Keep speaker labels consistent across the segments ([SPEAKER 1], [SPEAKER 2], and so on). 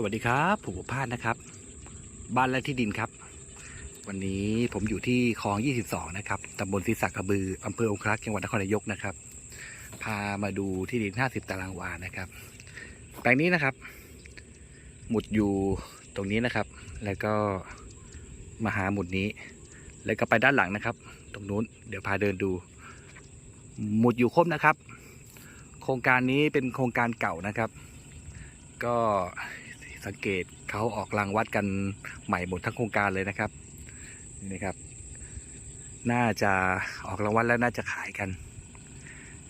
[SPEAKER 1] สวัสดีครับผมพาสนะครับ บ้านและที่ดินครับ วันนี้ผมอยู่ที่คลอง 22 นะครับตำบลศรีสักกระบืออำเภอองครักษ์จังหวัดนครนายกนะครับ พามาดูที่ดิน 50 ตารางวานะครับ แปลงนี้นะครับ หมุดอยู่ตรงนี้นะครับ แล้วก็มาหาหมุดนี้ แล้วก็ไปด้านหลังนะครับ ตรงนู้นเดี๋ยวพาเดินดู หมุดอยู่ครบนะครับ โครงการนี้เป็นโครงการเก่านะครับ ก็ สังเกตเขาออกรางวัดกันใหม่หมดทั้งโครงการเลยนะครับนี่นะครับ น่าจะออกรางวัดแล้วน่าจะขายกัน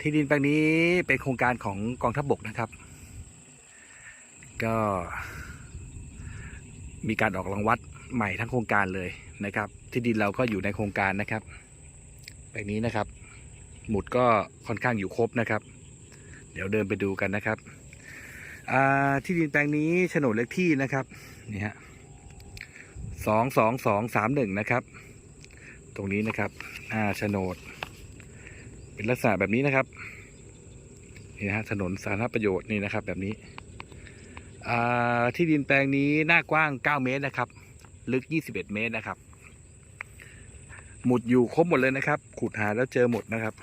[SPEAKER 1] ที่ดินแปลงนี้เป็นโครงการของกองทัพบกนะครับ ก็มีการออกรางวัดใหม่ทั้งโครงการเลยนะครับ ที่ดินเราก็อยู่ในโครงการนะครับ แปลงนี้นะครับ หมุดก็ค่อนข้างอยู่ครบนะครับ เดี๋ยวเดินไปดูกันนะครับ ที่ดินแปลงนี้โฉนดเลขที่นะครับนี่ฮะสองสองสองสามหนึ่งนะครับ ตรงนี้นะครับอ่าโฉนด เป็นลักษณะแบบนี้นะครับนี่นะฮะถนนสาธารณประโยชน์นี่นะครับ แบบนี้อ่าที่ดินแปลงนี้หน้ากว้าง9เมตรนะครับ ลึก21เมตรนะครับ หมุดอยู่ครบหมดเลยนะครับ ขุดหาแล้วเจอหมดนะครับ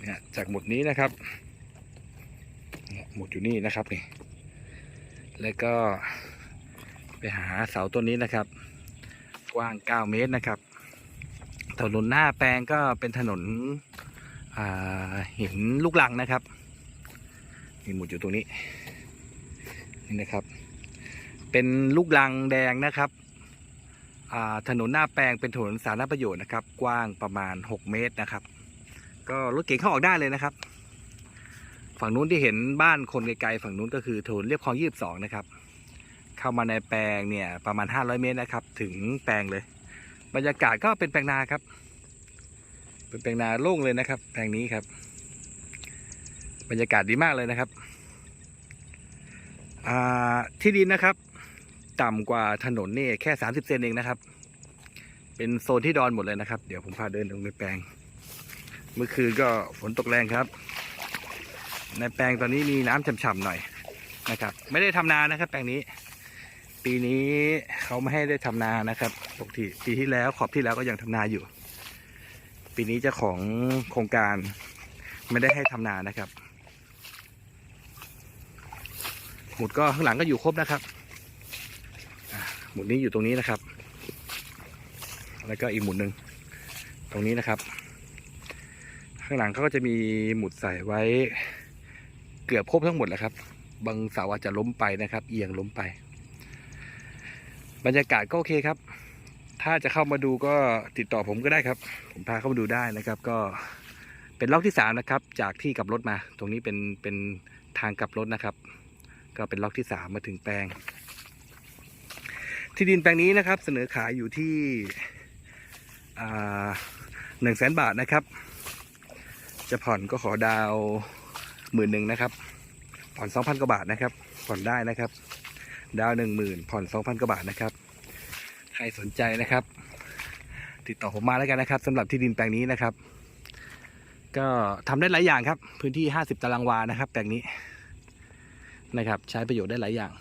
[SPEAKER 1] เนี่ยจากหมุดนี้นะครับ หมุดอยู่นี่นะครับนี่ แล้วก็ไปหาเสาต้นนี้นะครับ กว้าง 9 เมตรนะครับ ถนนหน้าแปลงก็เป็นถนนหินลูกลังนะครับ มีหมุดอยู่ตรงนี้ นี่นะครับ เป็นลูกลังแดงนะครับถนนหน้าแปลงเป็นถนนสาธารณประโยชน์นะครับ กว้างประมาณ 6 เมตรนะครับ ก็รถเก๋งเข้าออกได้เลยนะครับ ฝั่งนู้นที่เห็นบ้านคนไกลๆฝั่งนู้นก็คือถนนเรียบคลอง22นะครับ เข้ามาในแปลงเนี่ยประมาณ500เมตรนะครับ ถึงแปลงเลย บรรยากาศก็เป็นแปลงนาครับ เป็นแปลงนาโล่งเลยนะครับ แปลงนี้ครับ บรรยากาศดีมากเลยนะครับที่ดินนะครับ ต่ำกว่าถนนนี่แค่30เซนเองนะครับ เป็นโซนที่ดอนหมดเลยนะครับ เดี๋ยวผมพาเดินลงในแปลง เมื่อคืนก็ฝนตกแรงครับ ในแปลงตอนนี้มีน้ำฉ่ำๆหน่อยนะครับ ไม่ได้ทำนานะครับ แปลงนี้ ปีนี้เขาไม่ให้ได้ทำนานะครับปกติปีที่แล้วขอบที่แล้วก็ยังทำนาอยู่ ปีนี้เจ้าของโครงการไม่ได้ให้ทำนานะครับ หมุดก็ข้างหลังก็อยู่ครบนะครับ หมุดนี้อยู่ตรงนี้นะครับ แล้วก็อีกหมุดหนึ่งตรงนี้นะครับ ข้างหลังเขาก็จะมีหมุดใส่ไว้ เกือบครบทั้งหมดแล้วครับ บางเสาอาจจะล้มไปนะครับ เอียงล้มไป บรรยากาศก็โอเคครับ ถ้าจะเข้ามาดูก็ติดต่อผมก็ได้ครับ ผมพาเข้ามาดูได้นะครับ ก็เป็นล็อกที่สามนะครับ จากที่กลับรถมา ตรงนี้เป็นเป็นทางกลับรถนะครับ ก็เป็นล็อกที่สามมาถึงแปลง ที่ดินแปลงนี้นะครับ เสนอขายอยู่ที่หนึ่งแสนบาทนะครับ จะผ่อนก็ขอดาว หมื่นหนึ่งนะครับ ผ่อนสองพันกว่าบาทนะครับ ผ่อนได้นะครับ ดาวหนึ่งหมื่นผ่อนสองพันกว่าบาทนะครับ ใครสนใจนะครับ ติดต่อผมมาแล้วกันนะครับสำหรับที่ดินแปลงนี้นะครับ ก็ทำได้หลายอย่างครับ พื้นที่ห้าสิบตารางวานะครับ แปลงนี้นะครับ ใช้ประโยชน์ได้หลายอย่าง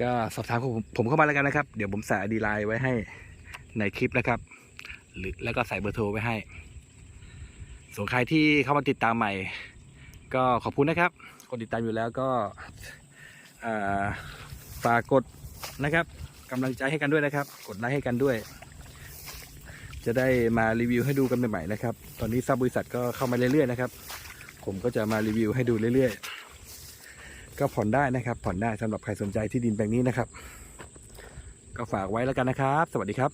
[SPEAKER 1] ก็สอบถามผมผมเข้ามาแล้วกันนะครับ เดี๋ยวผมใส่อดีไลน์ไว้ให้ในคลิปนะครับ หรือแล้วก็ใส่เบอร์โทรไว้ให้ส่วนใครที่เข้ามาติดตามใหม่ ก็ขอบคุณนะครับกดติดตามอยู่แล้วก็ฝากกดนะครับกำลังใจให้กันด้วยนะครับ กดไลค์ให้กันด้วย จะได้มารีวิวให้ดูกันใหม่ๆนะครับ ตอนนี้ซับบริษัทก็เข้ามาเรื่อยๆนะครับ ผมก็จะมารีวิวให้ดูเรื่อยๆ ก็ผ่อนได้นะครับ ผ่อนได้สำหรับใครสนใจที่ดินแปลงนี้นะครับ ก็ฝากไว้แล้วกันนะครับ สวัสดีครับ